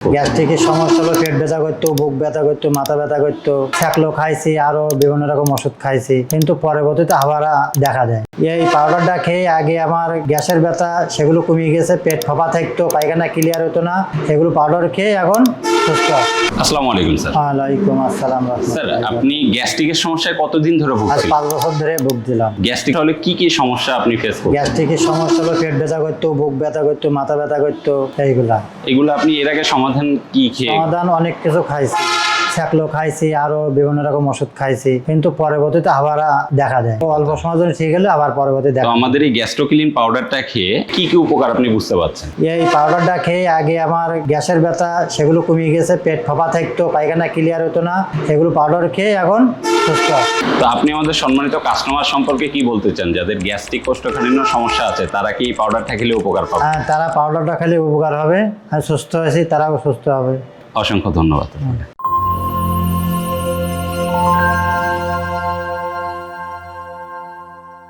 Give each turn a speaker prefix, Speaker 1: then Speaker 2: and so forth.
Speaker 1: গ্যাস্ট্রিকের সমস্যা হলো পেট ব্যথা করতো বুক ব্যথা করতো মাথা ব্যথা করতো। ছ্যাকলো খাইছি আরও বিভিন্ন রকম ওষুধ খাইছি। কিন্তু পরবর্তীতে আবার দেখা দেয় এই পাউডারটা খেয়ে আগে আমার গ্যাসের ব্যথা সেগুলো কমিয়ে গেছে পেট ফোপা থাকতো পায়খানা ক্লিয়ার হতো না। সেগুলো পাউডার খেয়ে এখন সুস্থ।
Speaker 2: আসসালামু আলাইকুম স্যার।
Speaker 1: ওয়ালাইকুম আসসালাম
Speaker 2: স্যার আপনি গ্যাস্ট্রিকের সমস্যায় কতদিন ধরে
Speaker 1: আজ পাঁচ বছর ধরে ভুগ দিলাম।
Speaker 2: গ্যাস্ট্রিক হলে কি কি সমস্যা আপনি ফেস করছেন?
Speaker 1: গ্যাস্ট্রিকের সমস্যা হলো পেট ব্যথা করতো বুক ব্যথা করতো মাথা ব্যথা করতো এইগুলা।
Speaker 2: এগুলো আপনি এর আগে সমাধান কি খেয়ে?
Speaker 1: সমাধান অনেক কিছু খাইছি। ছ্যাকলো খাইছি আরও বিভিন্ন রকম ওষুধ খাইছি। কিন্তু পরবর্তীতে আবার দেখা দেয় অল্প সময় জন্য ঠিক গেলে আবার পরবর্তী
Speaker 2: তো
Speaker 1: দেখা
Speaker 2: আমাদের এই গ্যাস্ট্রোক্লিন পাউডারটা খেয়ে কি কি উপকার আপনি বুঝতে পারছেন?
Speaker 1: এই পাউডারটা খেয়ে আগে আমার গ্যাসের ব্যথা সেগুলো কমিয়ে গেছে পেট ফোপা থাকতো পায়খানা ক্লিয়ার হতো না সেগুলো পাউডার খেয়ে এখন সুস্থ।
Speaker 2: তো আপনি আমাদের সম্মানিত কাস্টমার সম্পর্কে কি বলতে চান? যাদের গ্যাস্ট্রিক কোষ্ঠকাঠিন্য সমস্যা আছে তারা কি এই পাউডারটা খেলে উপকার পাবে?
Speaker 1: হ্যাঁ তারা পাউডারটা খেলে উপকার হবে। আর সুস্থ হয়েছি তারাও সুস্থ হবে।
Speaker 2: অসংখ্য ধন্যবাদ